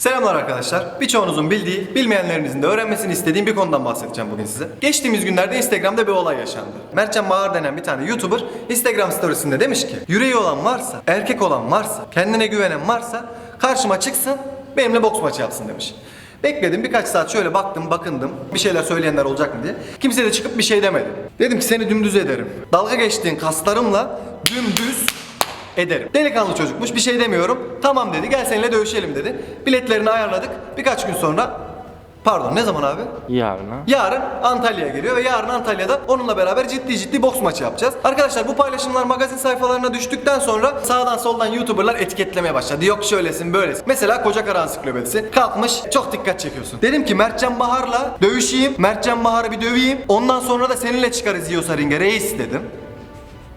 Selamlar arkadaşlar. Birçoğunuzun bildiği, bilmeyenlerinizin de öğrenmesini istediğim bir konudan bahsedeceğim bugün size. Geçtiğimiz günlerde Instagram'da bir olay yaşandı. Mertcan Mağar denen bir tane YouTuber Instagram storiesinde demiş ki yüreği olan varsa, erkek olan varsa, kendine güvenen varsa karşıma çıksın benimle boks maçı yapsın demiş. Bekledim birkaç saat şöyle baktım bakındım bir şeyler söyleyenler olacak mı diye. Kimse de çıkıp bir şey demedi. Dedim ki seni dümdüz ederim. Dalga geçtiğin kaslarımla dümdüz ederim. Delikanlı çocukmuş bir şey demiyorum. Tamam dedi gel seninle dövüşelim dedi. Biletlerini ayarladık. Birkaç gün sonra pardon ne zaman abi? Yarın ha? Yarın Antalya'ya geliyor ve yarın Antalya'da onunla beraber ciddi ciddi boks maçı yapacağız. Arkadaşlar bu paylaşımlar magazin sayfalarına düştükten sonra sağdan soldan YouTuber'lar etiketlemeye başladı. Yok şöylesin böylesin. Mesela Koca Kara Ansiklopedisi kalkmış çok dikkat çekiyorsun. Dedim ki Mertcan Bahar'la dövüşeyim. Mertcan Bahar'ı bir döveyim. Ondan sonra da seninle çıkarız yiyorsa ringe reis dedim.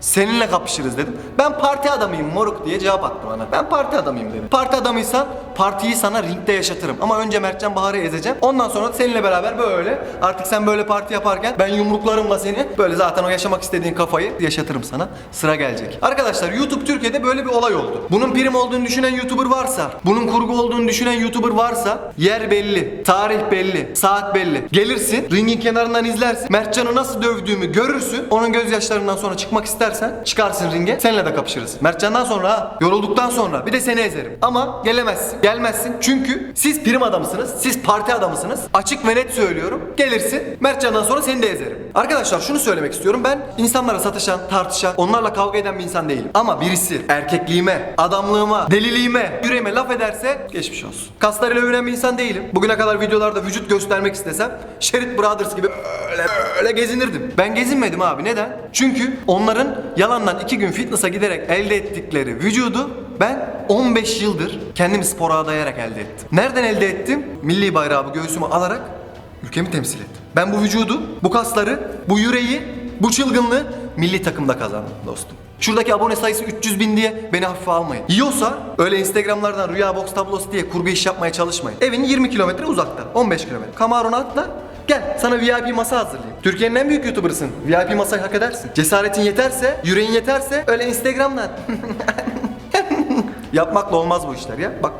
Seninle kapışırız dedim. Ben parti adamıyım moruk diye cevap attı bana. Ben parti adamıyım dedim. Parti adamıysan partiyi sana ringde yaşatırım. Ama önce Mertcan Bahar'ı ezeceğim. Ondan sonra seninle beraber böyle artık sen böyle parti yaparken ben yumruklarımla seni böyle zaten o yaşamak istediğin kafayı yaşatırım sana. Sıra gelecek. Arkadaşlar YouTube Türkiye'de böyle bir olay oldu. Bunun prim olduğunu düşünen YouTuber varsa, bunun kurgu olduğunu düşünen YouTuber varsa yer belli, tarih belli, saat belli. Gelirsin, ringin kenarından izlersin. Mertcan'ı nasıl dövdüğümü görürsün. Onun gözyaşlarından sonra çıkmak istersen çıkarsın ringe. Seninle de kapışırız. Mertcan'dan sonra ha, yorulduktan sonra bir de seni ezerim. Ama gelemezsin, gelmezsin. Çünkü siz prim adamısınız, siz parti adamısınız. Açık ve net söylüyorum. Gelirsin, Mertcan'dan sonra seni de ezerim. Arkadaşlar şunu söylemek istiyorum. Ben insanlara satışan, tartışan, onlarla kavga eden bir insan değilim. Ama birisi erkekliğime, adamlığıma, deliliğime, yüreğime laf ederse geçmiş olsun. Kaslarıyla övünen bir insan değilim. Bugüne kadar videolarda vücut göstermek istesem Sherit Brothers gibi öyle öyle gezinirdim. Ben gezinmedim abi. Neden? Çünkü onların yalandan iki gün fitness'a giderek elde ettikleri vücudu ben 15 yıldır kendimi spora adayarak elde ettim. Nereden elde ettim? Milli bayrağı göğsüme alarak ülkemi temsil ettim. Ben bu vücudu, bu kasları, bu yüreği, bu çılgınlığı milli takımda kazandım dostum. Şuradaki abone sayısı 300 bin diye beni hafife almayın. Yiyorsa öyle Instagramlardan rüya box tablosu diye kurgu iş yapmaya çalışmayın. Evin 20 kilometre uzakta. 15 kilometre. Kamarona atla. Gel sana VIP masa hazırlayayım. Türkiye'nin en büyük YouTuber'ısın. VIP masayı hak edersin. Cesaretin yeterse, yüreğin yeterse öyle Instagram'dan. Yapmakla olmaz bu işler ya. Bak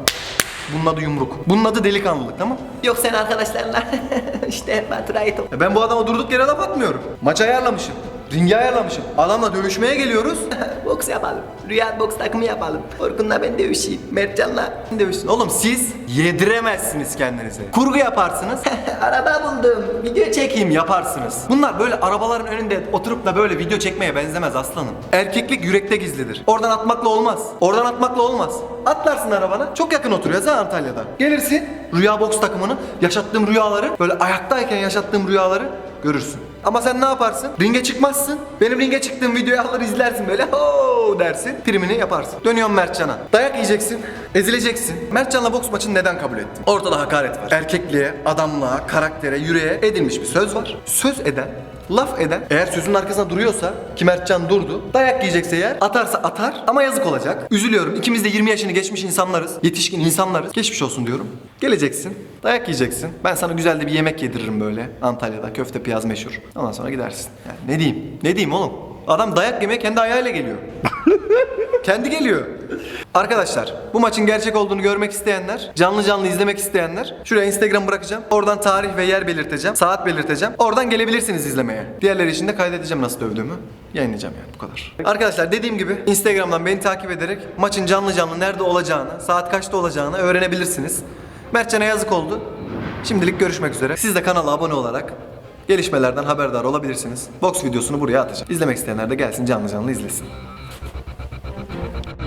bunun adı yumruk. Bunun adı delikanlılık tamam Yok sen arkadaşlarla işte Baturay'ı top. Ya ben bu adama durduk yere laf atmıyorum. Maç ayarlamışım. Ringi ayarlamışım. Adamla dövüşmeye geliyoruz. boks yapalım. Rüya boks takımı yapalım. Orkun'la ben dövüşeyim. Mertcan'la Dövüşsün. Oğlum siz yediremezsiniz kendinize. Kurgu yaparsınız. araba buldum. Video çek. Çekeyim yaparsınız. Bunlar böyle arabaların önünde oturup da böyle video çekmeye benzemez aslanım. Erkeklik yürekte gizlidir. Oradan atmakla olmaz. Oradan atmakla olmaz. Atlarsın arabana. Çok yakın oturuyoruz ha Antalya'da. Gelirsin. Rüya boks takımını, yaşattığım rüyaları, böyle ayaktayken yaşattığım rüyaları görürsün. Ama sen ne yaparsın? Ringe çıkmazsın. Benim ringe çıktığım videoyu alır izlersin böyle. Ho dersin. Primini yaparsın. Dönüyorum Mertcan'a. Dayak yiyeceksin. Ezileceksin. Mertcan'la boks maçını neden kabul ettim? Ortada hakaret var. Erkekliğe, adamlığa, karaktere, yüreğe edilmiş bir söz var. Söz eden Laf eden eğer sözün arkasında duruyorsa ki Mertcan durdu. Dayak yiyecekse eğer atarsa atar ama yazık olacak. Üzülüyorum. İkimiz de 20 yaşını geçmiş insanlarız. Yetişkin insanlarız. Geçmiş olsun diyorum. Geleceksin. Dayak yiyeceksin. Ben sana güzel de bir yemek yediririm böyle. Antalya'da köfte piyaz meşhur. Ondan sonra gidersin. Yani ne diyeyim? Ne diyeyim oğlum? Adam dayak yemeye kendi ayağıyla geliyor. Kendi geliyor. Arkadaşlar bu maçın gerçek olduğunu görmek isteyenler, canlı canlı izlemek isteyenler şuraya Instagram bırakacağım. Oradan tarih ve yer belirteceğim, saat belirteceğim. Oradan gelebilirsiniz izlemeye. Diğerleri için de kaydedeceğim nasıl dövdüğümü. Yayınlayacağım yani bu kadar. Arkadaşlar dediğim gibi Instagram'dan beni takip ederek maçın canlı canlı nerede olacağını, saat kaçta olacağını öğrenebilirsiniz. Mertcan'a yazık oldu. Şimdilik görüşmek üzere. Siz de kanala abone olarak gelişmelerden haberdar olabilirsiniz. Box videosunu buraya atacağım. İzlemek isteyenler de gelsin canlı canlı izlesin. Thank you.